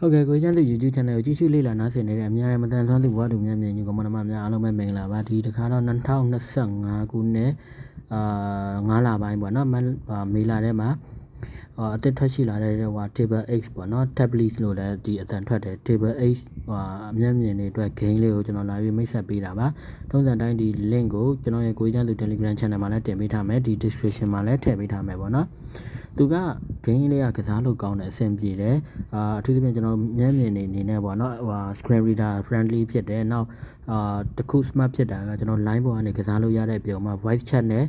ဟုတ်ကဲ့ကိုကျန်းသူ YouTube channel ကိုကြည့်ရှုလေ့လာနားဆင်နေတဲ့အများရဲ့မတန်ဆွမ်းသူဘဝတူများမြင်ညီကောင်မနှမများအားလုံးပဲမင်္ဂလာပါဒီတစ်ခါတော့2025ခုနှစ်အာ9လပိုင်းပေါ့နော်မအာမေလထဲမှာအာအသက်ထွက်ရှိလာတဲ့ဟို table x ပေါ့နော် tablet လို့လည်းဒီအတန်ထွက်တယ် table x ဟိုအမျက်မြင်တွေအတွက် gain လေးကိုကျွန်တော်လာပြီးမိတ်ဆက်ပေးတာပါထုံးစံတိုင်းဒီ link ကိုကျွန်တော်ရဲ့ကိုကျန်းသူ Telegram channel မှာလည်းတင်ပေးထားမယ်ဒီ description မှာလည်းထည့်ပေးထားမယ်ပေါ့နော် သူက gain လေးကကစားလို့ကောင်းတယ်အဆင်ပြေတယ်အာအထူးသဖြင့်ကျွန်တော်မျက်မြင်နေနေနဲ့ပေါ့နော်ဟို screen reader friendly ဖြစ်တယ်နောက်အာတခု smart ဖြစ်တာကကျွန်တော် line ပေါ်ကနေကစားလို့ရတဲ့ပြုံမှာ voice chat နဲ့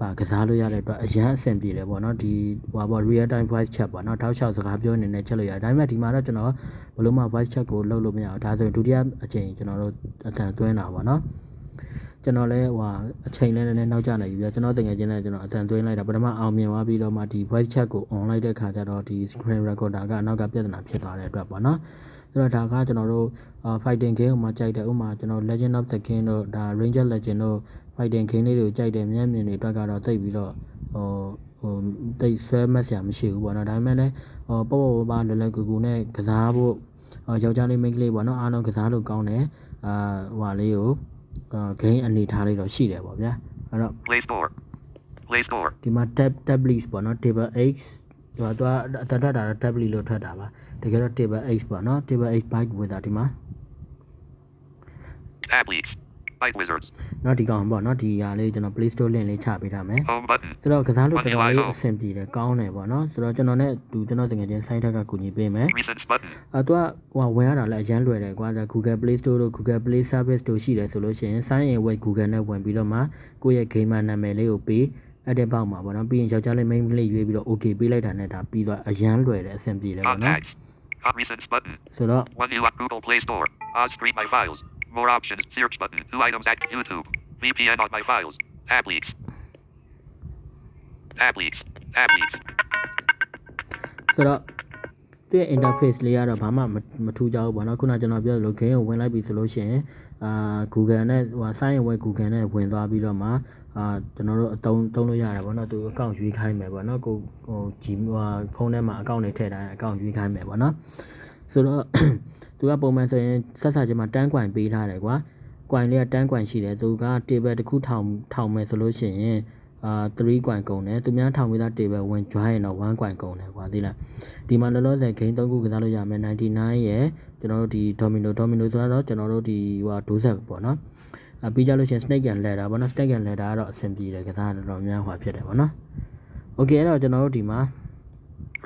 ပါကစားလို့ရတဲ့အတွက်အရန်အဆင်ပြေတယ်ပေါ့နော်ဒီဟိုပေါ့ real time voice chat ပေါ့နော်တောက်လျှောက်စကားပြောနေနဲ့ချက်လို့ရတယ်ဒါပေမဲ့ဒီမှာတော့ကျွန်တော်ဘလို့မှ voice chat ကိုလုပ်လို့မရအောင်ဒါဆိုရင်ဒုတိယအချိန်ကျွန်တော်တို့အတန်သွင်းတာပေါ့နော် ကျွန်တော်လည်းဟိုအချိန်လည်းနည်းနည်းနောက်ကျနေပြီပြကျွန်တော်တကယ်ချင်းလည်းကျွန်တော်အတန်သွင်းလိုက်တာပထမအောင်မြင်သွားပြီးတော့မှဒီ voice chat ကို on လိုက်တဲ့ခါကျတော့ဒီ screen recorder ကအနောက်ကပြဿနာဖြစ်သွားတဲ့အတွက်ပေါ့နော်ဆိုတော့ဒါကကျွန်တော်တို့ fighting game ကိုမှကြိုက်တယ်ဥပမာကျွန်တော် Legend of the King တို့ဒါ Ranger Legend တို့ fighting game လေးတွေကိုကြိုက်တယ်မျက်မြင်တွေအတွက်ကတော့တိတ်ပြီးတော့ဟိုဟိုတိတ်ဆွဲမဆရာမရှိဘူးပေါ့နော်ဒါပေမဲ့လည်းဟိုပေါ့ပေါ့ပါလွယ်လွယ်ကူကူနဲ့ကစားဖို့ယောက်ျားလေးမိန်းကလေးပေါ့နော်အားလုံးကစားလို့ကောင်းတယ်အာဟိုလေးကို ဂိမ်းအနေထားလေးတော့ရှိတယ်ပေါ့ဗျာအဲ့တော့ Play Store. Play Store. ဒီမှာ tab tablet ပေါ့နော် table x ဟိုတော့အတန်ထွက်တာတော့ tablet လို့ထွက်တာပါတကယ်တော့ table x ပေါ့နော် table x byte ဝယ်တာဒီမှာ Tablets. နော်ဒီကောင်ပေါ့နော်ဒီဟာလေးကျွန်တော် Play Store link လေးချပေးထားမယ်ဆိုတော့ကစားလို့တော်တော်လေးအဆင်ပြေတယ်ကောင်းတယ်ပေါ့နော်ဆိုတော့ကျွန်တော်နဲ့သူကျွန်တော်တကယ်ချင်း site ထက်ကကူညီပေးမယ်အဲသူကဟိုဝင်ရတာလည်းအရန်လွယ်တယ်ကွာ Google Play Store တို့ Google Play Service တို့ရှိတယ်ဆိုလို့ရှိရင် sign in with Google နဲ့ဝင်ပြီးတော့မှကိုယ့်ရဲ့ gamer နာမည်လေးကိုပေးအဲ့တဲ့ပေါက်မှာပေါ့နော်ပြီးရင်ယောက်ျားလေး main လေးရွေးပြီးတော့ okay ပေးလိုက်တာနဲ့ဒါပြီးသွားအရန်လွယ်တယ်အဆင်ပြေတယ်ပေါ့နော်ဆိုတော့ Google Play Store I'll stream my files More options. Search button. Two items at YouTube. VPN on my files. Tablets. Tablets. Tablets. ဆိုတော့သူ့ရဲ့ interface လေးကတော့ဘာမှမမထူးကြဘူးပေါ့နော်ခုနကကျွန်တော်ပြောသလို game ကိုဝင်လိုက်ပြီဆိုလို့ရှိရင်အာ Google နဲ့ဟို sign in with Google နဲ့ဝင်သွားပြီးတော့မှအာကျွန်တော်တို့အတုံးတုံးလို့ရတယ်ပေါ့နော်သူ account ရွေးခိုင်းမယ်ပေါ့နော်ကိုဟိုဂျီဟိုဖုန်းထဲမှာ account တွေထည့်တိုင်း account ရွေးခိုင်းမယ်ပေါ့နော် ဆိုတော့သူကပုံမှန်ဆိုရင်ဆက်ဆက်ချင်းမှာတန်းကွိုင်ပေးထားတယ်ကွာကွိုင်လေးကတန်းကွိုင်ရှိတယ်သူက table တစ်ခုထောင်ထောင်မယ်ဆိုလို့ရှိရင်အာ3ကွိုင်ကုန်တယ်သူများထောင်ပြီးသား table ဝင် join ရင်တော့1ကွိုင်ကုန်တယ်ကွာသိလားဒီမှာလောလောဆယ် game 3ခုကစားလို့ရမယ်99ရဲ့ကျွန်တော်တို့ဒီ domino domino ဆိုတော့ကျွန်တော်တို့ဒီဟိုဒိုးဆက်ပေါ့နော်အပြီးကြလို့ရှိရင် snake and ladder ပေါ့နော် snake and ladder ကတော့အဆင်ပြေတယ်ကစားတော်တော်များဟွာဖြစ်တယ်ပေါ့နော် okay အဲ့တော့ကျွန်တော်တို့ဒီမှာ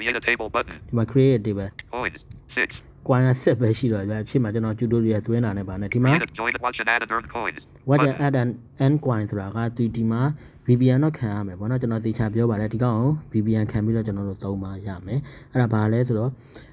Create a table button. ဒီမှာ create table Coins. Six. ကွိုင်ကဆက်ပဲရှိတော့ဗျာအချိန်မှာကျွန်တော် tutorial သွင်းတာနဲ့ပါနဲ့ဒီမှာ Create a join watch and add and earn coins. what an Button. add an n coin ဆိုတာကဒီဒီမှာ VPN တော့ခံရမယ်ပေါ့နော်ကျွန်တော်သေချာပြောပါတယ်ဒီကောင်ကို VPN ခံပြီးတော့ကျွန်တော်တို့သုံးပါရမယ်အဲ့ဒါဘာလဲဆိုတော့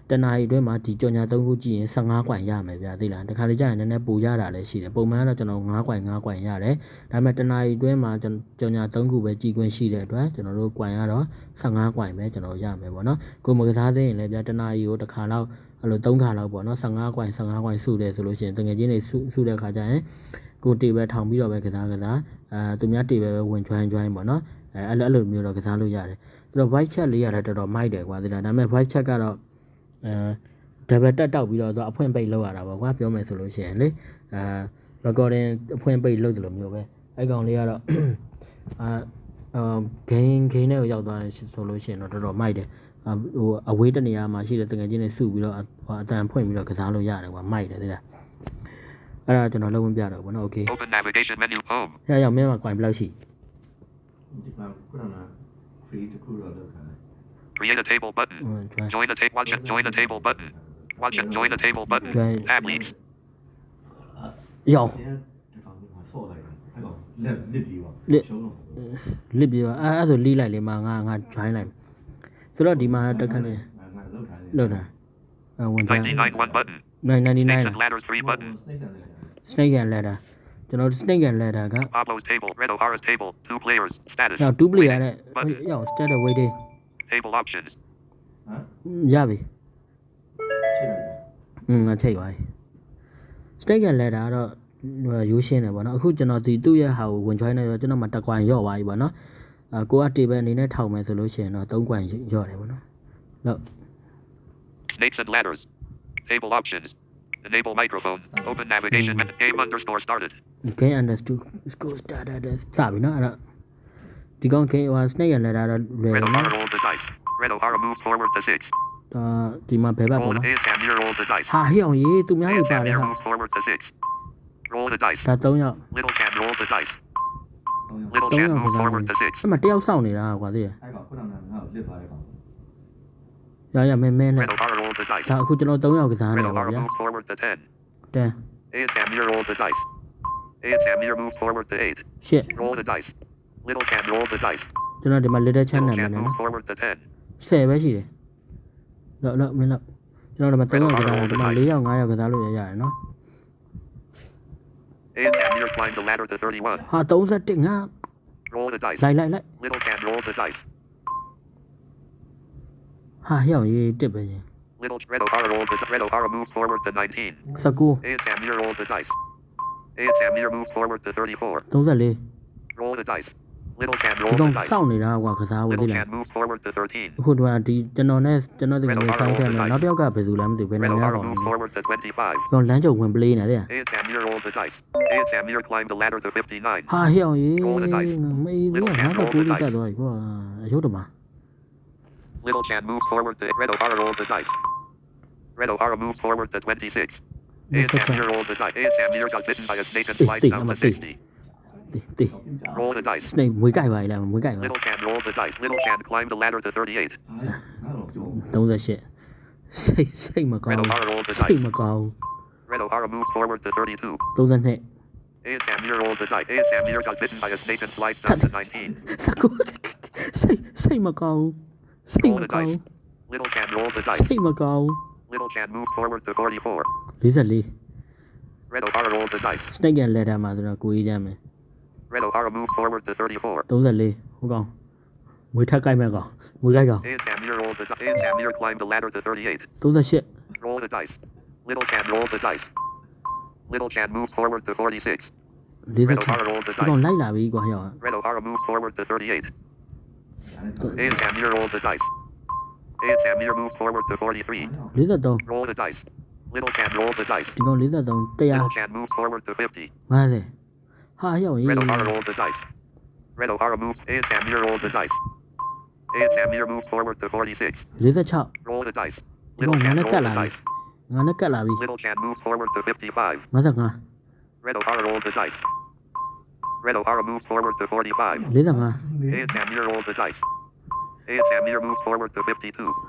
တနအီအတွင်းမှာဒီကြော်ညာ3ခုကြည့်ရင်15ကွိုင်ရမယ်ဗျာသိလားတခါလေကြာရင်နည်းနည်းပိုရတာလည်းရှိတယ်ပုံမှန်ကတော့ကျွန်တော်9ကွိုင်9ကွိုင်ရတယ်ဒါပေမဲ့တနအီအတွင်းမှာကြော်ညာ3ခုပဲကြည်ခွင့်ရှိတဲ့အတွက်ကျွန်တော်တို့ကွိုင်ကတော့15ကွိုင်ပဲကျွန်တော်ရမယ်ပေါ့နော်ကိုမကစားသေးရင်လည်းဗျာတနအီကိုတစ်ခါတော့အဲ့လို3ခါလောက်ပေါ့နော်15ကွိုင်15ကွိုင်စုတယ်ဆိုလို့ရှိရင်တကယ်ချင်းတွေစုစုတဲ့ခါကျရင်ကိုတေဘယ်ထောင်ပြီးတော့ပဲကစားကစား အဲသူများတေဘယ်ပဲဝင် join join ပေါ့နော်အဲအဲ့လိုအဲ့လိုမျိုးတော့ကစားလို့ရတယ်ဆိုတော့ voice chat လေးရတယ်တော်တော်မိုက်တယ်ကွာဒီလားဒါပေမဲ့ voice chat ကတော့အဲ double တက်တောက်ပြီးတော့သူအဖွင့်ပိတ်လောက်ရတာပေါ့ကွာပြောမယ်ဆိုလို့ရှိရင်လေအဲ recording အဖွင့်ပိတ်လုပ်တယ်လို့မျိုးပဲအဲ့ကောင်လေးကတော့အာအာ gain gain နဲ့ရောက်သွားတယ်ဆိုလို့ရှိရင်တော့တော်တော်မိုက်တယ်ဟိုအဝေးတနေရာမှာရှိတဲ့တကယ်ချင်းတွေစုပြီးတော့ဟိုအတန်ဖွင့်ပြီးတော့ကစားလို့ရတယ်ကွာမိုက်တယ်သိလား အဲ့ဒါကျွန်တော်လုပ်ဝင်ပြတော့ဗောနော် okay Open navigation menu home. ရရမင်းမှာကွန်ဘယ်လောက်ရှိဒီမှာခုနက free တခုတော့လောက်ထားတယ် Create a table button. Join the table watch it join the table button. Watch it join the table button. Tab leads ရောက်ဆော့လိုက်တာအဲ့တော့လက်လစ်ပြီးပါရှုံးတော့လစ်ပြီးပါအဲ့အဲ့ဆိုလီးလိုက်လေမငါငါ join လိုက်ဆိုတော့ဒီမှာတက်ခက်နေလောက်ထားလောက်ထားဝင်ကြ99 1 button 999 letters 3 button. Snake ဆန်လိုက်တာ snake and ladder ကျွန်တော် snake and ladder က Pablo's table. Red O'Hara's table. Two players. Status. ရောက်2 player နဲ့ Button. ရောက် start the waiting Table options. ဟမ်ရပြီချိန်လိုက်တာอืมငါချိန်သွားပြီ snake and ladder ကတော့ဟိုရိုးရှင်းတယ်ပေါ့နော်အခုကျွန်တော်ဒီသူ့ရဲ့ဟာကိုဝင် join နေတော့ကျွန်တော်မှတက်ကွိုင်ရော့သွားပြီပေါ့နော်အကိုက table အနေနဲ့ထောင်မယ်ဆိုလို့ရှိရင်တော့3ကွိုင်ရော့တယ်ပေါ့နော်လို့ Snakes and ladders. Table options. Enable microphone. Start. Open navigation. Mm. Game underscore started. Okay, understood. Go started. Sabi na ano? Di ko kay was na yan na na red bar roll device. Red bar moves forward to six. အာဒီမှာဘယ်ဘက်ပေါ့နော်ဟာဟိအောင်ရေးသူများတွေပါတယ်ဟာ roll the dice ဒါ3ယောက် little cat roll the dice 3ယောက် forward the 6အမတယောက်စောင့်နေတာကွာသိရအဲ့ကောင်ခုနကငါ့ကိုလစ်သွားတယ်ကောင် Dạ là mềm mềm này. Dạ khu chân ô tướng nào cái giá này rồi nhá. Trẻ. Shit. Cho nó để mà little chân này mà nó. Xe bé gì đấy. Lợi lợi mới lợi. Cho nó để mà tướng nào cái giá này mà lý nào ngay vào cái giá lợi dài nó. Hạ tấu ra trịnh ha. Lại lại lại. ဟာရောက်ရေးတက်ပဲရင် Little red car roll the red car moves forward to 19. စကူ34 Eight Sam here roll the dice. Eight Sam here moves forward to 34. ဒီ Roll the dice. Little Sam roll ကော the င် dice. စောင့်နေတာကွာကစားဝင် Little သေးလား Sam moves forward to 13. အခုတော့ဒီကျွန်တော်နဲ့ကျွန်တော်တကယ်လို့စောင့်တယ်နော်နောက်တစ်ယောက်ကဘယ်သူလဲမသိဘူးဘယ် Red နိုင်ငံ car တော့လဲ moves forward to 25. ကျွန်တော်လမ်းကြုံဝင်ပလေးနေတဲ့ Eight Sam here roll the dice. Eight Sam here climb the ladder to 59. ဟာဟျောင်းရေးမေးပြီးတော့ငါတော့ကိုယ်ကြီးတက်သွားပြီကွာအယုတ်တမ Little Chan moves forward to Red O'Hara rolls the dice. Red O'Hara moves forward to 26. Is rolls the dice? Is got bitten by a snake and slides down to 60? Tì. Roll the dice. Này mới cài vậy là mới cài. Little Chan roll the dice. Little Chan climbs the ladder to 38. Don't that shit. Say say mà cầu. Say mà cầu. Red O'Hara moves forward to 32. Don't that shit. Is the dice. Is got bitten by a snake and slides down to 19. Sao. Xây mà cậu Xây mà cậu Lý giật đi Snake and Ledger mà rồi là cú ý ra mày Red O'Hara moves forward to 34. Đúng rồi đi, không còn. Mới thắc cây mẹ còn, mới gai còn. Samir climbed the ladder to 38. Đúng rồi shit. Roll the dice. Little Chan rolls the dice. Little Chan moves forward to 46. Lý Red O'Hara rolls the dice. Còn lấy lại bị quả hiểu. Red O'Hara moves forward to 38. Examine your roll the dice. Examiner move forward to 43. Lý là đâu? Roll the dice. Little can roll the dice. Chỉ còn lý là đâu? Đây? Little can move forward to 50. Mà này. Ha hiểu ý. Red O'Hara roll the dice. Red O'Hara moves. Examiner roll the dice. Examiner move forward to 46. Lý là chậm. Roll the dice. Little can roll the dice. Little can move forward to 55. Mà thật à? Red O'Hara roll the dice. Red O'Hara moves forward to 45. Lý làm à? Atamir roll the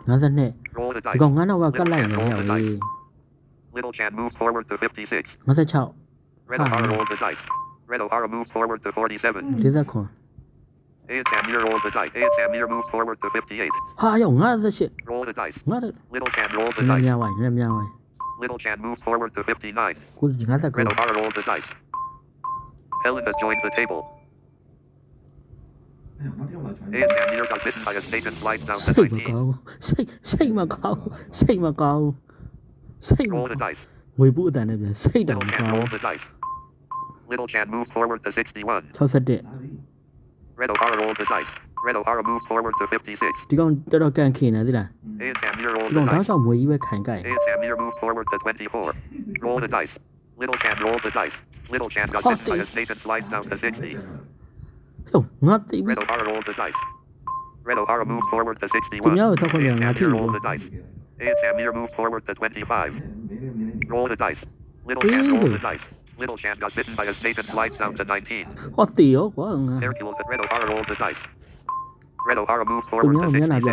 Nó dân nè. Còn ngã nào vào cái này nhỉ? gì? Little Chan moves forward to 56. Nó sẽ chậu. Red O'Hara roll the dice. Red O'Hara moves forward to 47. Thế ra khỏi. Atamir ngã ra chị. Roll the. Ngã được. Little Chan roll the dice. Làm nhau vậy, làm. Little Chan moves forward to 59. Cú ngã ra khỏi. Red O'Hara roll the dice. Helen has joined the table. Sigma goal. Sigma goal. Sigma goal. Sigma goal. We put that in there. Sigma goal. Little Chan moves forward to 61. Cho thật đệ. Red O'Hara rolled the dice. Red O'Hara moves forward to 56. Chỉ còn đó là càng khi nào đi là. Chỉ còn đó là mới với cảnh cái. Samir moves forward to 24. Roll the dice. Little can roll the dice. Little can got bitten by a snake and slides down to 60. Yo, not the... Red O'Hara rolled the dice. Red O'Hara moves forward to 61. It's Amir rolled the dice. It's Amir moves forward to 25. Roll the dice. Little can roll the dice. Little Chan got bitten by a snake and slides down to 19. What the yo? Hercules and Red O'Hara rolled the dice. Red O'Hara moves forward to 66.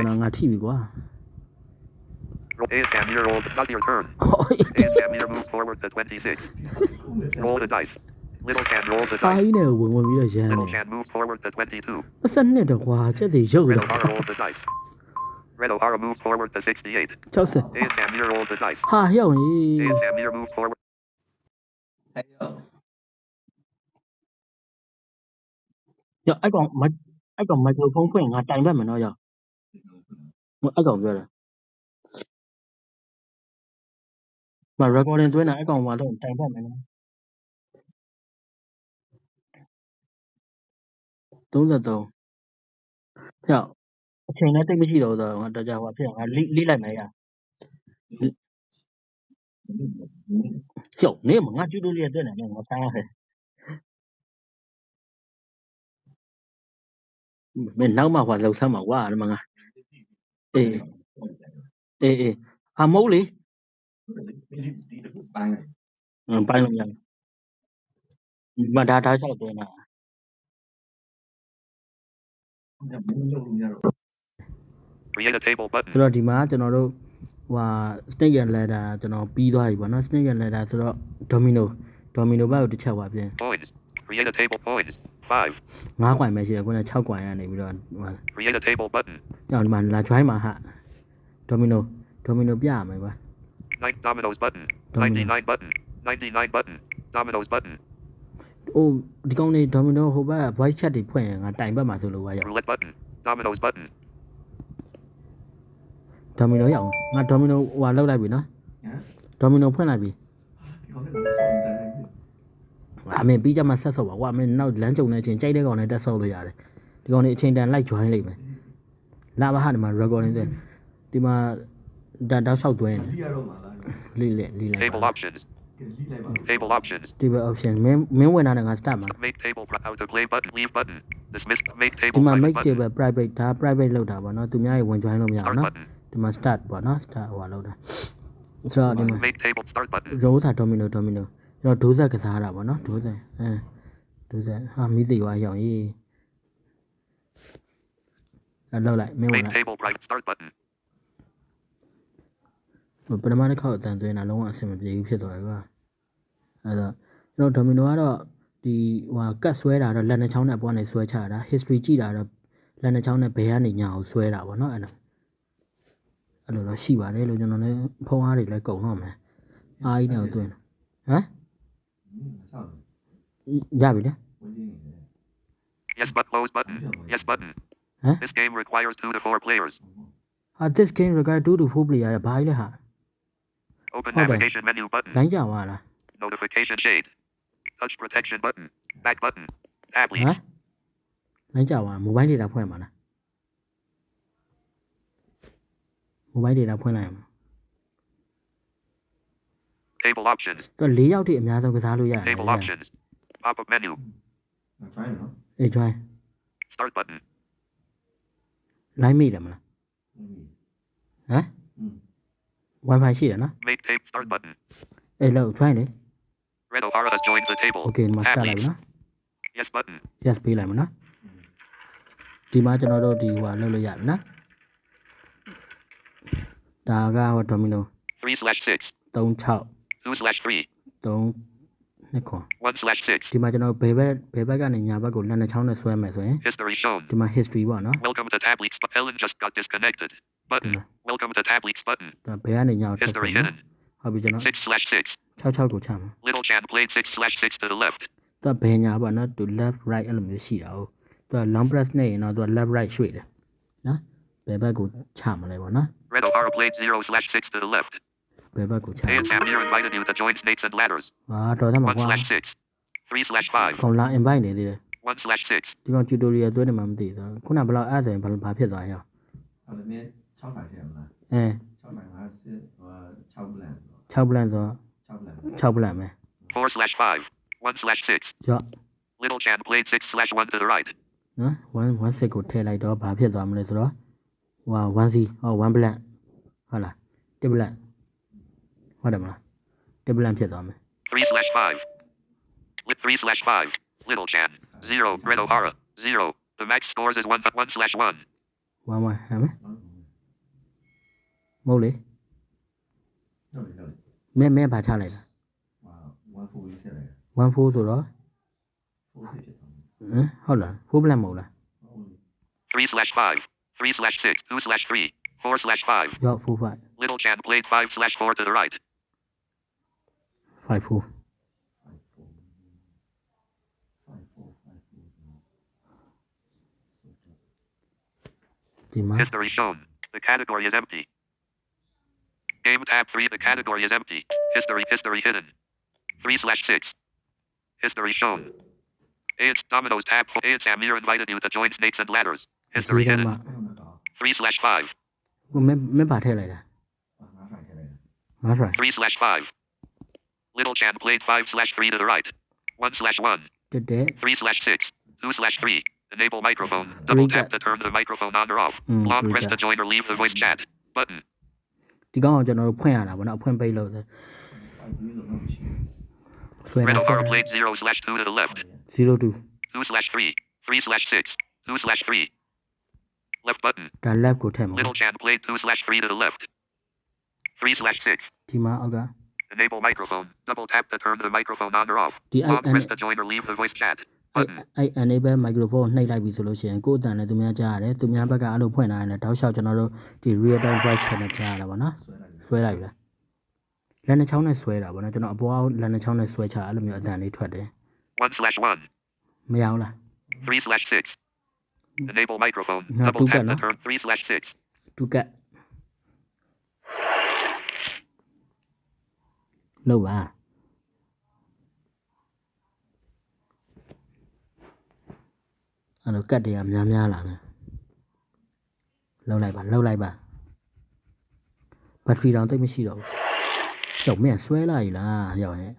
ငါထိပြီကွာ Roll- A Samir roll the not your turn. ဟော A Samir moves forward to 26. Roll the dice. Little Chan roll the ပါ dice. ကြီးနဲ့ဝင်ဝင်ပြီးတော့ရမ်း Little တယ် Chan moves forward to 22. မစနစ်တော့ကွာချက်တွေရုပ် Red လာ O'Hara roll the dice. Red O'Hara moves forward to 68. 60 A Samir roll the dice. ဟာဟျောင်းကြီး A Samir moves forward. အဲ့ရော ရအဲ့ကောင်မအဲ့ကောင်မိုက်ခရိုဖုန်းဖွင့်ငါတိုင်ပတ်မယ်နော်ရအဲ့ကောင်ပြောတ မ recording တွင်းတာအဲ့ကောင်မှာတော့တိုင်ပတ်မယ်နော်33ဟျောက်အချိန်လည်းတိတ်မရှိတော့ဘူးဆိုတော့ငါတကြဟိုဖြစ်ငါလိလိလိုက်မယ်ရရှုပ်နေမှာငါကျူတိုရီယာတက်နေတယ်ငါစားခဲ့မင်းနောက်မှဟွာလောက်ဆမ်းမှာကွာဒီမှာငါအေးအေးအေးအမိုးလေ ဒီဒီတခုပိုင်းတယ်ဟမ်ပိုင်းလို့မရဘူးမဒါဒါလျှောက်သွင်းတာဒါမင်းလုံးလို့ရတော့ Create a table button. ဆိုတော့ဒီမှာကျွန်တော်တို့ဟွာ snake and ladder ကျွန်တော်ပြီးသွားပြီပေါ့နော် snake and ladder ဆိုတော့ domino domino ဘက်ကိုတစ်ချက်ပါပြင် Coins. Create a table coins. 5. 9 coin ပဲရှိတယ်ခုန6 coin ရနေပြီးတော့ဟို Create a table button. ကြောင်ဒီမှာလာ join မှာဟာ domino domino ပြရမယ်ကွာ Nine dominoes button. Domino. 99 button. 99 button. Dominoes button. ဟိုဒီကောင်းနေ domino ဟိုဘက် voice chat တွေဖွင့်ရင်ငါတိုင်ဘက်မှာဆိုလို့ပါရောက် Roulette button. Dominoes button. domino ရောက်ငါ domino ဟိုလောက်လိုက်ပြီနော် ဟမ် domino ဖွင့်လိုက်ပြီဒီကောင်လည်းဆောင်းတယ်အမေပြီးကြမှာဆက်ဆော့ပါကွာအမေနောက်လမ်းကြုံနေချင်းကြိုက်တဲ့ကောင်နဲ့တက်ဆော့လို့ရတယ်ဒီကောင်နေအချိန်တန်လိုက် join လိုက်မယ်လာပါဟာဒီမှာ recording တွေဒီမှာ ဒါတောက်လျှောက်သွင်း ဒီရတော့မှာလား လိလိလိလိုက် Table options. ကဲလိလိုက်ပါ Table options. table option မင်းမင်းဝင်လာတဲ့ငါ start မှာ Make table. pro- How to play button. Leave button. Dismiss. Make ဒီ table. မှာ private make button. table private ဒါ private လောက်တာပေါ့နော်သူများရေဝင် join လို့မရ Start ဘူးနော် button. ဒီမှာ start ပေါ့နော် start ဟိုလောက်တာဆိုတော့ဒီမှာ Make table. Start button. ရိုးစာ domino domino ကျွန်တော်ဒိုးဆက်ကစားတာပေါ့နော်ဒိုးဆက်အဲဒိုးဆက်ဟာမိသေးွားရောက်ရေးအဲ့လောက်လိုက်မင်းဝင် Make လာ table. Private. Start button. ဟိုပထမတစ်ခေါက်အတန်သွင်းတာလုံးဝအဆင်မပြေဘူးဖြစ်သွားတယ်ကွာအဲ့တော့ကျွန်တော် domino ကတော့ဒီဟိုကတ်ဆွဲတာတော့လက်နှချောင်းနဲ့အပေါ်ကနေဆွဲချတာ history ကြည့်တာတော့လက်နှချောင်းနဲ့ဘယ်ကနေညာကိုဆွဲတာပေါ့နော်အဲ့ဒါအဲ့လိုတော့ရှိပါတယ်လို့ကျွန်တော်လည်းဖုံးအားတွေလည်းကုန်တော့မယ်အားကြီးနဲ့ကိုသွင်းဟမ်ဆောင်းရပြီလေဝင်နေတယ် Yes but close button. Yes button. Huh? This game requires two to four players. ဟာ this game require 2 to 4 player ရဘာကြီးလဲဟာ Open Hold navigation on. menu button. Ben Notification shade. Touch protection button. Back button. App leaves. လမ်းကြောင်ပါ mobile data ဖွင့်ပါလား mobile data ဖွင့်လိုက်ရမှာ table options. တော့၄ရောက်ထိအများဆုံးကစားလို့ရတယ် table options. Pop up menu. အချိုင်းနော်အချိုင်း start button. လိုက်မိတယ်မလားဟမ် wifi ရှိတယ်နော် Make tape. Start button. အေးလောက် join လေ Red O'Hara has joined the table. okay ဒီမှာ Tab start လိုက်ပြီ leaves. နော် Yes button. yes ပေးလိုက်မယ်နော်ဒီမှာကျွန်တော်တို့ဒီဟိုလောက်လို့ရပြီနော်ဒါကဟို domino 3 slash 6. 36 2 slash 3. 3နှစ်ခွန် 1 slash 6. ဒီမှာကျွန်တော်ဘယ်ဘက်ဘယ်ဘက်ကနေညာဘက်ကိုလက်နှစ်ချောင်းနဲ့ဆွဲမယ်ဆိုရင် History shown. ဒီမှာ history ပေါ့နော် Welcome to Tab Leaks. Helen just got disconnected. Button. Yeah. Welcome to Tab Leaks button. ဒါဘယ်ကနေညာကိုထပ်ဆွဲ History နော် hidden. ဟုတ်ပြီကျွန်တော် 6 slash 6. 66ကိုချမှာ Little Chan played 6 slash 6 to the left. သူကဘယ်ညာပေါ့နော်သူ left right အဲ့လိုမျိုးရှိတာဟုတ်သူက long press နဲ့ရင်တော့သူက left right ရွှေ့တယ်နော်ဘယ်ဘက်ကိုချမလဲပေါ့နော် Red O'Hara played 0 slash 6 to the left. ဘယ်ဘက်ကိုချမ A လဲ and Samir invited you to join Snakes and Ladders. ဟာတော်တယ်မှာ1ကွာ slash 6. 3 slash 5. ကောင်လာ invite နေသေးတယ်1 slash 6. ဒီကောင် tutorial သွင်းနေမှမသိဘူးခုနဘယ်လောက်အဲ့ဒါဆိုရင်ဘယ်လိုဘာဖြစ်သွားရောအဲ့ဒါနဲ့6ပိုင်းထဲမလားအဲ6ပိုင်းငါစစ်ဟို6 plan 6 plan ဆို6 plan 6 plan ပဲ 4 slash 5. 1 slash 6. ကြော့ Little Chan played 6 slash 1 to the right. နော်1 1 6ကိုထည့်လိုက်တော့ဘာဖြစ်သွားမလဲဆိုတော့ဟို1 c ဟော1 plan ဟုတ်လား1 plan ဟုတ်တယ်မလား1 plan ဖြစ်သွားမယ် 3 slash 5. Lit 3 slash 5. Little Chan. 0. Red O'Hara. 0. The max scores is 1 1 slash 1. 1 1ဟမ်မ နော် မဟုတ်လေ တော့လေတော့ မဲမဲဘာချလိုက်တာ ဟာ1 4ရေးထည့်လိုက် 1 4ဆိုတော့ 4 6ဖြစ်သွားတယ် ဟမ်ဟုတ်လား4 plan မဟုတ်လား ဟုတ် 3 slash 5. 3 slash 6. 2 slash 3. 4 slash 5. ရော့4 5 Little Chan played 5 slash 4 to the right. five four. History shown. The category is empty. Game tab 3. The category is empty. History, history hidden. 3 slash 6. History shown. It's Domino's tab 4. It's Amir invited you to join Snakes and Ladders. History hidden. 3 slash 5. ไม่ไม่บาดเท่าไรนะอะไร 3 slash 5. Little Chan played five slash three to the right. One slash one. တက်တဲ့ Three slash six. Two slash three. Enable microphone. Double tap to turn the microphone on or off. Mm, Long three press to tap. join or leave the voice chat. Button. ဒီကောင်ကိုကျွန်တော်တို့ဖွင့်ရတာဗောနော်အဖွင့်ပိတ်လို့ အဲ့ဒီလိုတော့မရှိ ဆွဲ Red တာ O'Hara played zero slash two to the left. 02 Two slash three. Three slash six. Two slash three. Left button. ဒါ left ကိုထည့်မှာ Little Chan played two slash three to the left. Three slash six. ဒီမှာအောက်က Enable microphone. Double tap to turn the microphone on or off. The Long I- press and- to join or leave the voice chat. အဲ့ Button. အဲ့ enable microphone နှိပ်လိုက်ပြီဆိုလို့ရှိရင်ကိုယ်အတန်နဲ့သူများကြားရတယ်သူများဘက်ကအဲ့လိုဖွင့်လာရင်လည်းတောက်လျှောက်ကျွန်တော်တို့ဒီ real time voice channel ကြားရတာဗောနော်ဆွဲလိုက်ပြီဆွဲလိုက်ပြီလားလက်နှစ်ချောင်းနဲ့ဆွဲတာဗောနော်ကျွန်တော်အပေါ်ကလက်နှစ်ချောင်းနဲ့ဆွဲချအဲ့လိုမျိုးအတန်လေးထွက်တယ် One slash one. မရဘူးလား Three slash six. Enable microphone. No, Double two tap gun, to no? turn three slash six. တူကတ် လို့ပါအဲ့လိုကတ်တွေကများများလာတယ်လှုပ်လိုက်ပါလှုပ်လိုက်ပါဘက်ထရီတောင်တိတ်မရှိတော့ဘူးကျောက်မင်းဆွဲလိုက်ရလားရောက်ရဲ့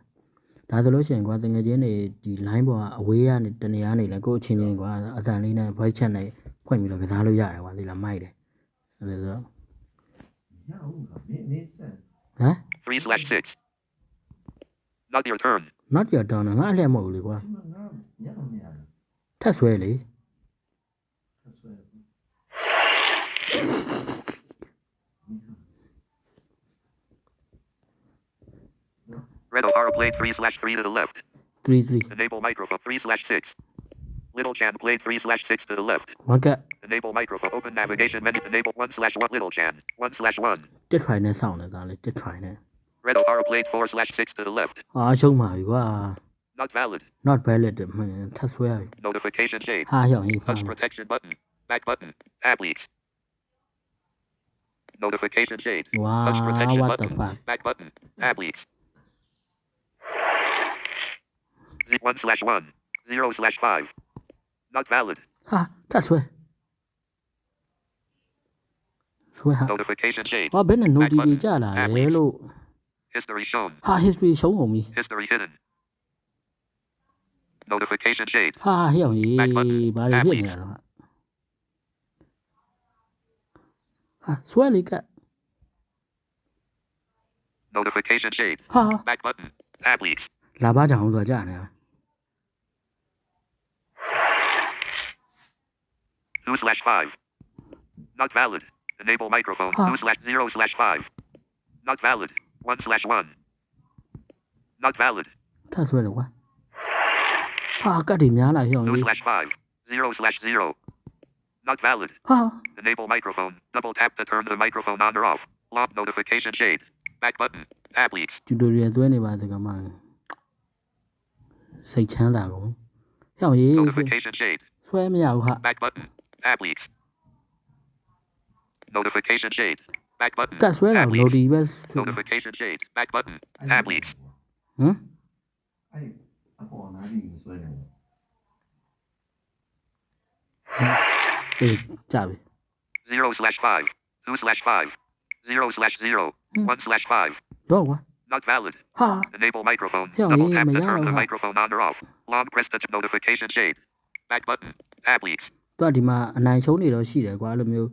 ဒါဆိုလို့ရှိရင်ကွာတငယ်ချင်းတွေဒီ line ပေါ်ကအဝေးကနေတနေရာနေလဲကိုယ့်အချင်းချင်းကွာအတန်လေးနဲ့ voice chat နဲ့ဖွင့်ပြီးတော့ကစားလို့ရတယ်ကွာဒီလားမိုက်တယ်အဲ့ဒါဆိုတော့ ရအောင်လားနေနေဆက် ဟမ် Three slash six. Not your turn. not your turn ငါအလျက်မဟုတ်ဘူးလေကွာ ဒီမှာငါရအောင်မရဘူး ထက်ဆွဲလေ ဆွဲတယ် Red O'Hara played three slash three to the left. 3 3 Enable microphone. Three slash six. Little Chan played three slash six to the left. 1ကတ် Enable microphone. Open navigation menu. Enable one slash one. Little Chan. One slash one. တစ် try နဲ့စောင့်နေတာလေတစ် try နဲ့ Red O'Hara played four slash six to the left. ဟာရှုံးပါပြီကွာ Not valid. not valid မှန်တယ်ထက်ဆွဲရပြီ Notification shade. ဟာရောက်ရေးဖာ Touch protection button. Back button. Tab leaks. Notification shade. ဝါ Touch protection what the button. fuck Back button. Tab leaks. Z one slash one. Zero slash five. Not valid. ဟာထက်ဆွဲဆွဲဟာ Notification shade. ဟာဘယ်နဲ့ note တွေကြလာလဲလို့ History shown. ဟာ history ရှုံးကုန်ပြီ History hidden. Notification shade. ဟာဟဲ့အောင်ကြီး Back button. ဘာလို့ Tab ဖြစ် leaks. နေရတော့ဟာဆွဲလေကတ် Notification shade. ဟာ Back button. Tab leaks. လာပါကြောင်ဆိုကြနေ Two slash five. Not valid. Enable microphone. Huh. Two slash zero slash five. Not valid. One slash one. Not valid. ထက်ဆွဲတယ်ကွာဟာကတ်တွေများလာဟဲ့အောင် Two ကြီး slash five. Zero slash zero. Not valid. ဟာ Enable microphone. Double tap to turn the microphone on or off. Lock notification shade. Back button. Tab leaks. ကျူတိုရီယယ်သွဲနေပါစကမှစိတ်ချမ်းသာကုန်ဟဲ့အောင်ကြီး Notification shade. ဆွဲမရဘူးဟာ Back button. Tab leaks. Notification shade. Back button. ကတ်ဆွဲတာ Tab လို leaks. ဒီပဲဆွဲ Notification shade. Back button. အဲ့ Tab leaks. ဟမ် အဲ့အပေါ်နားပြီးဆွဲတယ် အေးကြပြီ Zero slash five. Two slash five. Zero slash zero. Hmm. One slash five. တော့ကွာ Not valid. ဟာ Enable microphone. Yeah, Double yeah, tap to yeah, turn the yeah. microphone on or off. Long press the notification shade. Back button. Tab leaks. သူကဒီမှာအနိုင်ရှုံးနေတော့ရှိတယ်ကွာအဲ့လိုမျိုး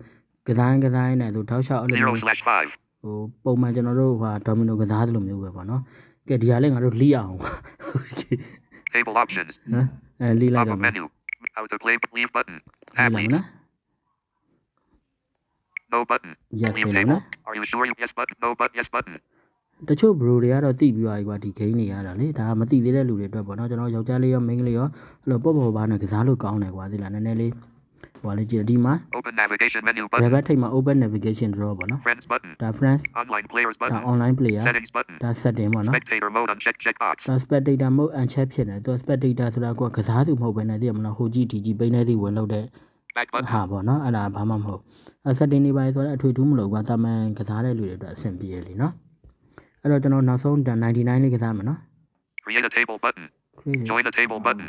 ကတိုင်းကတိုင်းနဲ့သူတောက်လျှောက်အဲ့လို Zero မျိုး slash five. ဟိုပုံမှန်ကျွန်တော်တို့ဟာဒေါမီနိုကစားသလိုမျိုးပဲပေါ့နော်ကဲဒီဟာလေးငါတို့လိအောင် Table options. ဟမ်အဲလိလိုက် Pop တော့ up မယ် menu. How to play. Leave button. လိ Tab လိုက်မ leaks. လား No button. yes Leave ပြန်လိုက်မ table. လား Are you sure? you- Yes button. No button. Yes button. တချို့ bro တွေကတော့တိပြီးသွားပြီကွာဒီ game တွေရတာလေဒါကမတိသေးတဲ့လူတွေအတွက်ပေါ့နော်ကျွန်တော်ယောက်ျားလေးရောမိန်းကလေးရောအဲ့လိုပေါ့ပေါ့ပါနဲ့ကစားလို့ကောင်းတယ်ကွာဒီလားနည်းနည်းလေး ဟိုဟာလေးကြည့်ဒီမှာ Open navigation menu ဘယ် button. ဘက်ထိပ်မှာ open navigation draw ပေါ့နော် Friends button. ဒါ friends Online players ဒါ button. online player Settings button. ဒါ setting ပေါ့နော် Spectator mode uncheck checkbox. ဒါ spectator mode uncheck ဖြစ်နေတယ်သူ spectator ဆိုတာကကစားသူမဟုတ်ဘဲနဲ့သိရမလားဟိုကြည့်ဒီကြည့်ပိန်းနေသည်ဝင်လို့တဲ့ Back button. ဟာပေါ့နော်အဲ့ဒါဘာမှမဟုတ်အဲ setting တွေပါဆိုတော့အထွေထူးမလို့ကွာတာမန်ကစားတဲ့လူတွေအတွက်အဆင်ပြေလေနော်အဲ့တော့ကျွန်တော်နောက်ဆုံးဒါ99လေးကစားမယ်နော် Create a table button. Create it. Join the table button.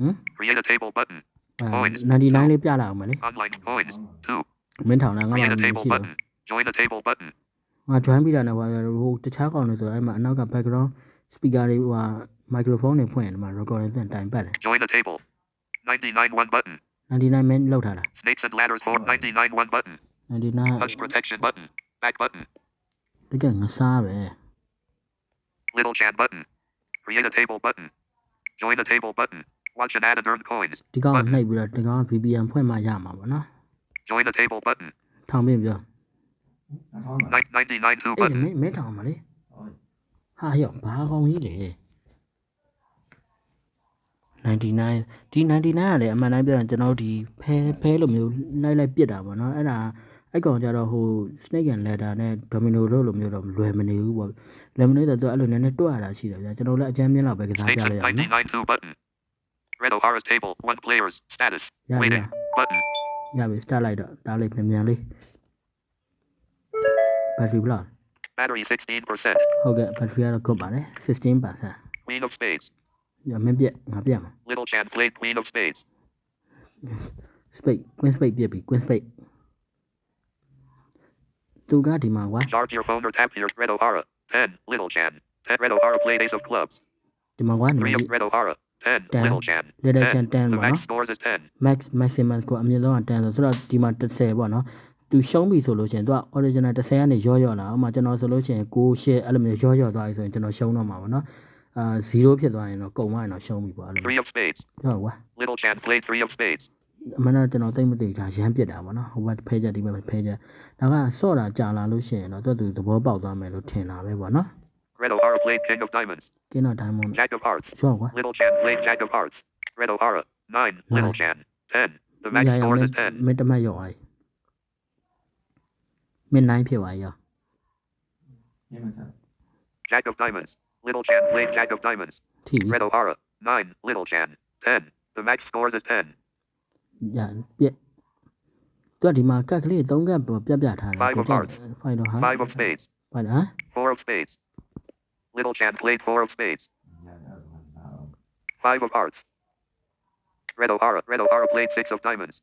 ဟမ် Create a table button. À, nó đi nắng đi bia là mà đấy. Mình thảo à, là ngon là mình chỉ được. Mà cho anh biết là vào vô chắc chắn còn rồi mà nó gặp background speaker đi và microphone này phun mà rồi còn tận time bắt. Join the table. 99 one button. 99 men lâu thật à? Snakes and ladders for 99 one button. 99. Touch protection button. Back button. Cái cái nó xa vậy. Little chat button. Create a table button. Join the table button. Watch and add and earn coins. ဒီကောင်ကိုနှိပ်ပြီးတော့ဒီကောင်က VPN ဖွင့်မှရမှာပေါ့နော် Join the table button. ထောင်ပြပြောငါထောင်းပါ Nine- 99 2အေး button. မင်းမင်းထောင်ပါလေဟောဟာရောဘာကောင်ကြီးလဲ99ဒီ99ကလည်းအမှန်တိုင်းပြောရင်ကျွန်တော်တို့ဒီဖဲဖဲလိုမျိုးလိုက်လိုက်ပြစ်တာပေါ့နော်အဲ့ဒါအဲ့ကောင်ကြတော့ဟို snake and ladder နဲ့ domino တို့လိုမျိုးတော့လွယ်မနေဘူးပေါ့လွယ်မနေတော့သူအဲ့လိုနည်းနည်းတွက်ရတာရှိတယ်ဗျာကျွန်တော်လည်းအကြမ်းမြင်လောက်ပဲကစား Snakes ပြ and လိုက်ရအောင် Red O'Hara's table. One players. Status. ရပြီ Waiting. Button. ရပြီ start လိုက်တော့ဒါလေးမြန်မြန်လေး battery ဘလောက် Battery 16%. ဟုတ်ကဲ့ battery ကတော့ကုတ်ပါတယ်16% Queen of spades. ညမင်းပြက်ငါပြက်မှာ Little chan played Queen of spades. spade queen spade ပြက်ပြီ queen spade သူကဒီမှာကွာ Charge your phone or tap your Red O'Hara. 10. Little chan. 10. Red O'Hara played ace of clubs. ဒီမှာကွာနံ 3 ပါတ် of Red O'Hara. 10. Ten. Little chan. Little chan 10 The ပေါ့ max နော် scores is 10. max maximum ကိုအမြင့်ဆုံးက10ဆိုဆိုတော့ဒီမှာ30ပေါ့နော်သူရှုံးပြီဆိုလို့ရှိရင်သူက original 30ကနေရော့ရော့လာအောင်မှာကျွန်တော်ဆိုလို့ရှိရင်6 share အဲ့လိုမျိုးရော့ရော့သွားပြီဆိုရင်ကျွန်တော်ရှုံးတော့မှာပေါ့နော်အာ0ဖြစ်သွားရင်တော့ကုန်သွားရင်တော့ရှုံးပြီပေါ့အဲ့လို3 of spades. ဟုတ်ကွာ Little chan played 3 of spades. အမှန်တော့ကျွန်တော်သိမသိတာရမ်းပြစ်တာပေါ့နော်ဟိုဘက်ဖဲချက်ဒီဘက်ဖဲချက်ဒါကဆော့တာကြာလာလို့ရှိရင်တော့သူ့သူသဘောပေါက်သွားမယ်လို့ထင်တာပဲပေါ့နော် Red O'Hara played King of Diamonds. King of Diamonds. Jack of Hearts. Sure, what? Little Chan played Jack of Hearts. Red O'Hara, 9. Little Chan, 10. The max yeah, scores yeah, is 10. ไม่ได้ไม่ย่อยไม่นายพี่ไหวอ่ะ Jack of Diamonds. Little Chan played Jack of Diamonds. TV. Red O'Hara, 9. Little Chan, 10. The max scores is 10. อย่าเปียตัวที่มาก็คลีตรงกับเปียบๆทาน Five of Hearts. Five of Hearts. Five of Spades. Four of Spades. Little Chan played four of spades. Yeah, Five of hearts. Red O'Hara. Red O'Hara played six of diamonds.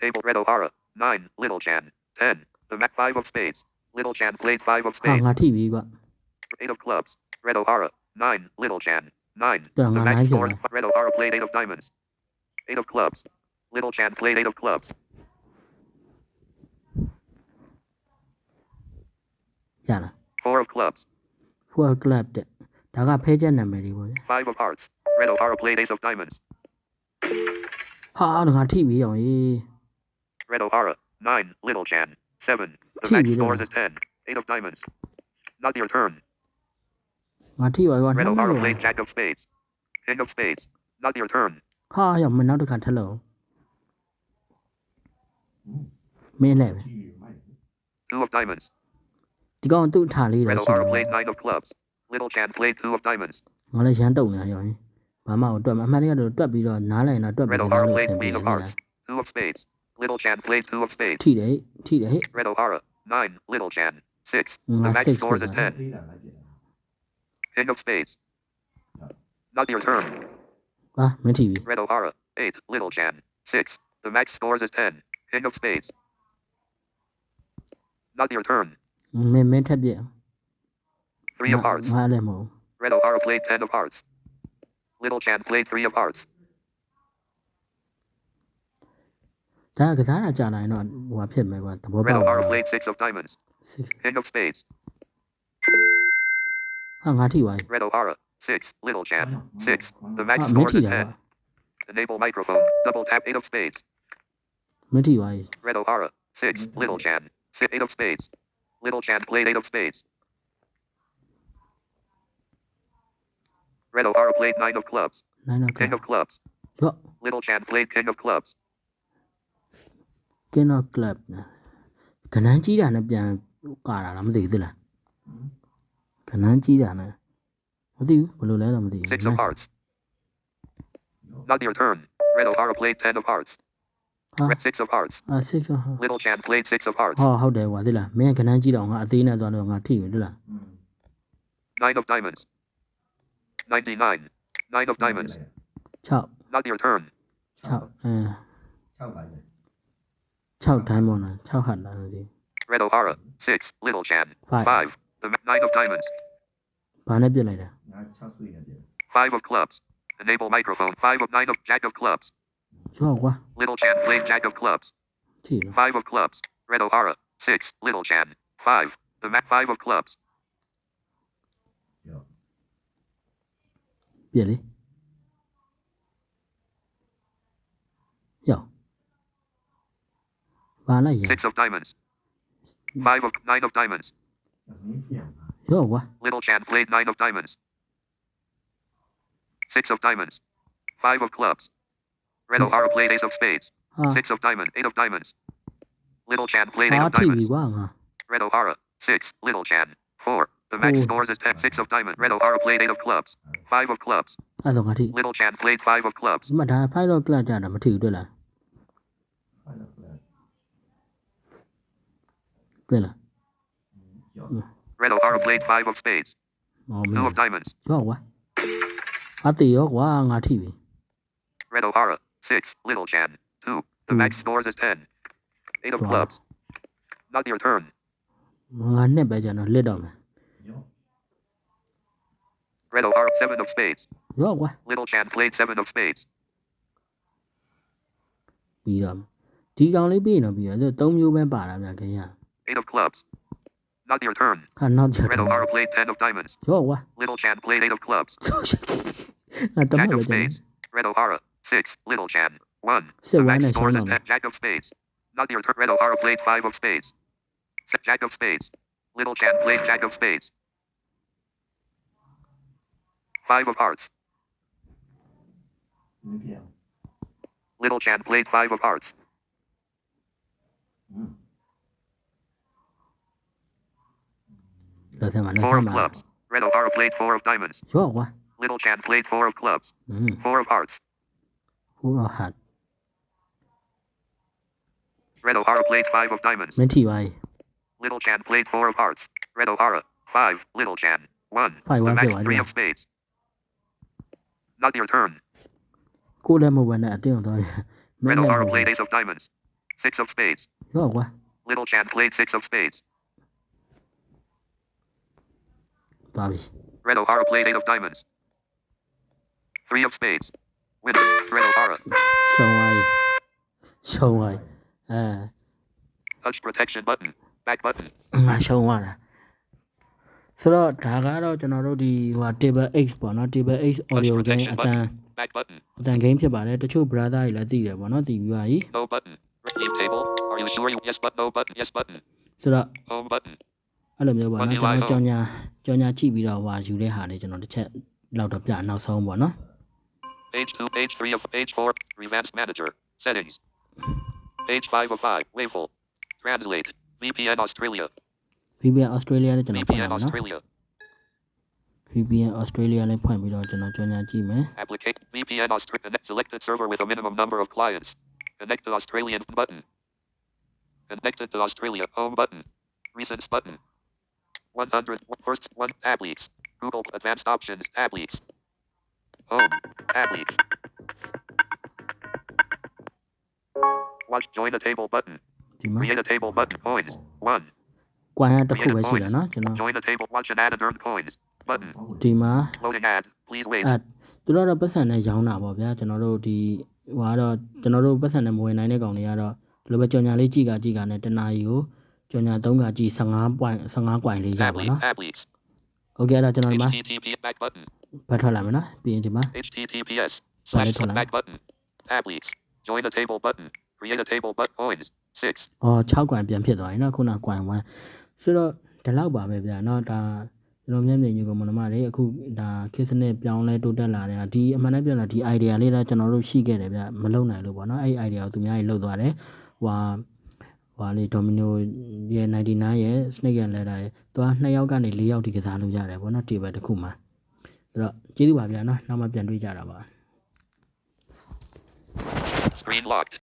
Table Red O'Hara. Nine. Little Chan. Ten. The Mac five of spades. Little Chan played five of spades. Eight of clubs. Red O'Hara. Nine. Little Chan. Nine. The Mac scored. Red O'Hara played eight of diamonds. Eight of clubs. Little Chan played eight of clubs. Four of clubs. full club တဲ့ဒါကဖဲချက်နာမည်တွေပေါ့ဗျာ 5 of hearts. Red O'Hara played ace of diamonds. ဟာငါထိပြီအောင်ရေး Red O'Hara. 9. Little chan. 7. The Gee, max you scores don't- is 10. 8 of diamonds. Not your turn. ငါထိပါကွာ Red နှမ်း O'Hara လို့ played jack of spades. King of spades. Not your turn. ဟာရမနောက်တစ်ခါထက်လို့မင်းလည်းပဲ ကြည့်မိုက် 2 of diamonds. ဒီကောင်သူ့ထားလေးတော့ Red ရှိတ O'Hara ယ် played 9 of clubs. Little chan played 2 of diamonds. ငါလည်းရမ်းတုံနေရောဘာမှမတွက်မအမှန်တကယ်တော့တွက်ပြီးတော့နားလိုက်ရင်တော့တွက်ပြီး Red တော့ O'Hara လို့ played ဆင်ပြေ queen တယ် of hearts. 2 of spades. Little chan played 2 of spades. ထိတယ်ထိတယ်ဟဲ့ Red O'Hara. 9. Little chan. 6. Mm, The I max think scores so, is man. 10. သေးတာလိုက်ကြည့် King of spades. No. Not your turn. ဟာမင်းထိပြီ Red O'Hara. 8. Little chan. 6. The max scores is 10. King of spades. Not your turn. မင်းမင်းထက်ပြက် 3 of hearts. ငါလည်းမဟုတ် Red O'Hara played 10 of hearts. Little chan played 3 of hearts. ဒါကစားတာကြာလာရင်တော့ဟိုဟာဖြစ်မယ်ကွာသဘော Red ပေါက် O'Hara played 6 of diamonds. King of spades. ဟာငါထိပါပြီ Red O'Hara. 6. Little chan. 6. The ဟာ max မင်း scores ထိ is တာ 10. ကွာ Enable microphone. Double tap 8 of spades. မင်းထိပါပြီ Red O'Hara. 6. Little chan. 6. 8 of spades. Little chan played 8 of spades. Red O'Hara played 9 of clubs. နိုင်တော့က King of clubs. ရော့ Little chan played king of clubs. ကင်းတော့ club နာကနန်းကြီးတာနဲ့ပြန်ကာတာလားမသိဘူးသလားကနန်းကြီးတာနဲ့မသိဘူးဘယ်လိုလဲတော့မသိဘူး 6 of hearts. Not your turn. Red O'Hara played 10 of hearts. ဟာ Red 6 of hearts. အာစစ်ကဟာ Little chan played 6 of hearts. ဟောဟုတ်တယ်ကွာသိလားမင်းကကနန်းကြီးတော့ငါအသေးနဲ့သွားတော့ငါထိပြီသိလား 9 of diamonds. 99. 9 of diamonds. 6 Not your turn. 6အဲ 6ပါလေ 6 diamond လား6ဟတ်လားမသိဘူး Red O'Hara. 6. Little Chan. Five. 5. The ma- Nine of Diamonds. ဘာနဲ့ပြစ်လိုက်တာ ငါ6ဆွေးနေတယ် 5 of Clubs. Enable microphone. 5 of 9 of Jack of Clubs. Little Chad played Jack of clubs. Tira. Five of clubs. Red O'Hara. Six. Little Chad. Five. The Mac five of clubs. Yeah. Billy. Six of diamonds. Five of nine of diamonds. Little Chad played nine of diamonds. Six of diamonds. Five of clubs. Red O'Hara played Ace of Spades. ဟာ 6 of Diamonds. 8 of Diamonds. Little Chan played 8 ဟာ of ထိပြီ Diamonds. ကွာငါ Red O'Hara. 6. Little Chan. 4. The max Oh. scores is 10. 6 of Diamonds. Red O'Hara played 8 of Clubs. 5 of Clubs. အဲ့တော့ငါထိ Little Chan played 5 of Clubs. ဒီမှာဒါဖိုင်တော့ကလပ်ကြတာမထိဘူးတွေ့လား ဖိုင်လောက်လက် တွေ့လား ရော Red O'Hara played 5 of Spades. ဟောမ 2 င်း of Diamonds. ရောကွာအတေရောကွာငါထိပြီ Red O'Hara. 6. Little Chan. 2. The Hmm. max scores is 10. 8 of Wow. Clubs. Not your turn. ငါနှစ်ပဲကျန်တော့လစ်တော့မယ် ရော Red O'Hara. 7 of Spades. ရောကွာ Little Chan played 7 of Spades. ပြီးတော့မယ်ဒီကောင်လေးပြီးရင်တော့ပြီးရော၃မျိုးပဲပါတာဗျခင်ဗျာ 8 of Clubs. Not your turn. ဟာနောက်ချက် Red တော့ O'Hara played 10 of Diamonds. ရောကွာ Little Chan played 8 of Clubs. ငါတမ Jack ပဲ of ကျန် Spades. Red O'Hara. Six. Little Jam. One. The max scores and Jack of spades. Not your turn. Red O'Hara played five of spades. Jack of spades. Little Jam played Jack of spades. Five of hearts. Yeah. Little Chan played five of hearts. Mm. Four of clubs. Red O'Hara played four of diamonds. Yo, what? Little Chan played four of clubs. Mm. Four of hearts. Four of hearts. Red O'Hara played five of diamonds. Mentiwai. Little Chan played four of hearts. Red O'Hara. Five. Little Chan. One. Five, the max three of spades. Not your turn. Cô lên một vài nạ tiếng rồi. Red O'Hara played ace of diamonds. Six of spades. Rõ quá. Little Chan played six of spades. Bobby. Red O'Hara played eight of diamonds. 3 of Spades. Winner. Red O'Hara. ရှုံးသွားပြီရှုံးသွားပြီအဲ Touch protection button. Back button. ငါရှုံးသွားတာဆိုတော့ဒါကတော့ကျွန်တော်တို့ဒီဟို table X ပေါ့နော် table X audio game အတန် Back button. အတန် game ဖြစ်ပါတယ်တချို့ brother တွေလည်းသိတယ်ပေါ့နော်တီးပြီးပါကြီး No button. Leave table. Are you sure you yes but no button. Yes button. ဆိုတော့ Home button. အဲ့လိုမျိုးပေါ့နော် Money ကျွန်တော် line ကြောင်ညာကြောင်ညာကြည့်ပြီးတော့ဟိုဟာယူတဲ့ဟာလေးကျွန်တော်တစ်ချက်လောက်တော့ပြနောက်ဆုံးပေါ့နော် Page 2. Page 3 of page 4. Revamped manager. Settings. Page 5 of 5. Waveful. Translate. VPN Australia. VPN Australia လည်းကျွန်တော်ဖွင့် VPN လိုက်ပါနော် Australia. VPN Australia လည်းဖွင့်ပြီးတော့ကျွန်တော်ကြောင်ညာကြည့်မယ် Applicate VPN Australia. Connect selected server with a minimum number of clients. Connect to Australian button. Connected to Australia. Home button. Recents button. 100. First one. Tab leaks. Google Advanced Options. Tab leaks. Home. Tab leaks. Watch join a table button. ဒီမှာ Create a table button. Coins. 1. ကွာရတစ်ခုပဲရှိတယ်နော်ကျွန်တော် Join a table. Watch and add and earn coins. Button. ပေါ့ဒီမှာ Loading ad. Please wait. အဲသူတို့တော့ပတ်စံနဲ့ရောင်းတာပေါ့ဗျာကျွန်တော်တို့ဒီဟိုကတော့ကျွန်တော်တို့ပတ်စံနဲ့မဝင်နိုင်တဲ့ကောင်တွေကတော့ဒီလိုပဲကြောင်ညာလေးကြည့်ကကြည့်ကနဲ့တနာရီကိုကြောင်ညာ3ကကြည့်15 point 15 point လေးရ Tab ပါ leaks. နော် Tab leaks. โอเคအဲ့ဒါကျွန်တော်ဒီမှာ HTTP back button. ဖတ်ထွက်လာမယ်နော်ပြီးရင်ဒီမှာ HTTPS Right, slash hold on. back button. Tab leaks. Join a table button. Create a table but coins. 6. အော်6 point ပြန်ဖြစ်သွားပြီနော်ခုန point 1ဆိုတော့ဒီလောက်ပါပဲဗျာနော်ဒါကျွန်တော်မျက်မြင်ကြီးကမနမတွေအခုဒါခေတ်စနစ်ပြောင်းလဲတိုးတက်လာတဲ့ဟာဒီအမှန်တမ်းပြောရင်ဒီ idea လေးတော့ကျွန်တော်တို့ရှိခဲ့တယ်ဗျမလုံနိုင်လို့ပေါ့နော်အဲ့ idea ကိုသူများကြီးလှုပ်သွားတယ်ဟွာဟွာ လေ domino ရဲ့99ရဲ့ snake ရဲ့ ladder ရဲ့သူက2ယောက်ကနေ4ယောက်ထိကစားလို့ရတယ်ပေါ့နော် table တစ်ခုမှာအဲ့တော့ကျေးဇူးပါဗျာနော်နောက်မှပြန်တွေ့ကြတာပါ Screen locked.